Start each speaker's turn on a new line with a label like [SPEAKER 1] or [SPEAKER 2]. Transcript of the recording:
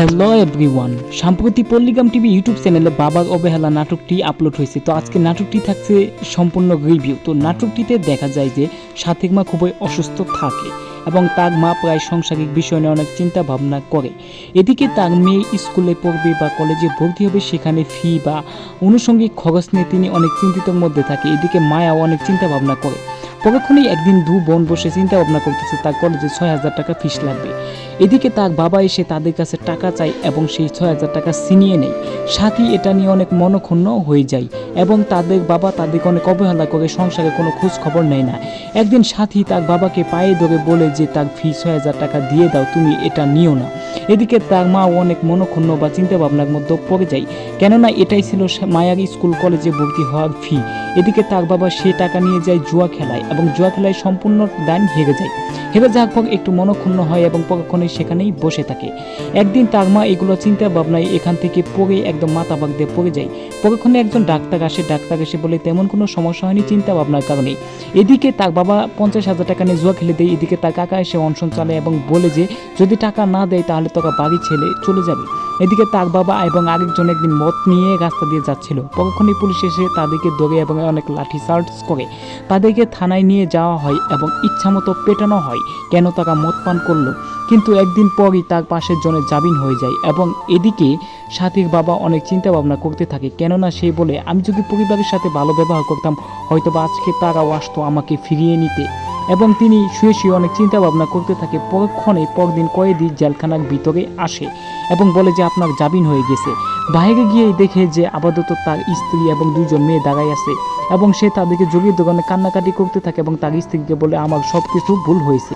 [SPEAKER 1] Hello everyone সাম্প্রতি Palligram TV YouTube চ্যানেলে বাবার অবহেলা নাটকটি আপলোড হয়েছে। তো আজকে নাটকটি থাকছে সম্পূর্ণ রিভিউ তো নাটকটিতে দেখা যায় যে সাথিক মা খুবই অসুস্থ থাকে এবং তার মা প্রায় সাংসারিক বিষয় নিয়ে অনেক চিন্তা ভাবনা করে। এদিকে তার মেয়ে স্কুলে পড়বে বা কলেজে ভর্তি হবে, সেখানে ফি বা আনুষঙ্গিক খরচ নিয়ে তিনি অনেক চিন্তিতর মধ্যে থাকে। এদিকে মায়াও অনেক চিন্তা ভাবনা করে। পরক্ষণেই একদিন দু বোন বসে চিন্তা ভাবনা করতেছে তার কলেজে ছয় হাজার টাকা ফিস লাগবে। এদিকে তার বাবা এসে তাদের কাছে টাকা চায় এবং সেই ছয় হাজার টাকা ছিনিয়ে নেয়। সাথী এটা নিয়ে অনেক মনক্ষুণ্ণ হয়ে যায় এবং তাদের বাবা তাদেরকে অনেক অবহেলা করে, সংসারে কোনো খোঁজ খবর নেয় না। একদিন সাথী তার বাবাকে পায়ে ধরে বলে যে, তার ফি ছয় হাজার টাকা দিয়ে দাও, তুমি এটা নিও না। এদিকে তার মা অনেক মনক্ষুণ্ণ বা চিন্তা ভাবনার মধ্যে পড়ে যায়। কেননা এটাই ছিল মায়ার স্কুল কলেজে ভর্তি হওয়ার ফি এদিকে তার বাবা সে টাকা নিয়ে যায় জুয়া খেলায় এবং জুয়া খেলায় সম্পূর্ণ দান হেরে যায়। হেরে যাওয়ার পর একটু মনক্ষুণ্ণ হয় এবং পরক্ষণে সেখানেই বসে থাকে। একদিন তার মা এগুলো চিন্তা ভাবনায় এখান থেকে পড়ে একদম মাথা বাগ দিয়ে পড়ে যায়। পরক্ষণে একজন ডাক্তার আসে, ডাক্তার এসে বলে, তেমন কোনো সমস্যা হয়নি চিন্তা ভাবনার কারণে। এদিকে তার বাবা পঞ্চাশ হাজার টাকা নিয়ে জুয়া খেলে দেয়, এদিকে তার কাকা এসে অনশন চালায় এবং বলে যে, যদি টাকা না দেয় তাহলে তোকে বাড়ি ছেলে চলে যাবে। এদিকে তার বাবা এবং আরেকজন একদিন মদ নিয়ে রাস্তা দিয়ে যাচ্ছিল। পরক্ষণে পুলিশ এসে তাদেরকে ধরে এবং অনেক লাঠি চার্জ করে। তাদেরকে থানায় নিয়ে যাওয়া হয় এবং ইচ্ছামতো পেটানো হয়, কেন তারা মদ পান করল। কিন্তু একদিন পরই তার পাশের জনের জামিন হয়ে যায় এবং এদিকে সাথীর বাবা অনেক চিন্তা ভাবনা করতে থাকে, কেননা সে বলে, আমি যদি পরিবারের সাথে ভালো ব্যবহার করতাম হয়তো বা আজকে তারাও আসতো আমাকে ফিরিয়ে নিতে। এবং তিনি শুয়ে শুয়ে অনেক চিন্তা ভাবনা করতে থাকে, পরক্ষণে পরদিন কয়েদি জেলখানার ভিতরে আসে এবং বলে যে আপনার জামিন হয়ে গেছে। বাইরে গিয়েই দেখে যে আপাতত তার স্ত্রী এবং দুজন মেয়ে দাঁড়ায় আছে এবং সে তাদেরকে জড়িয়ে দোকানে কান্নাকাটি করতে থাকে এবং তার স্ত্রীকে বলে, আমার সব কিছু ভুল হয়েছে।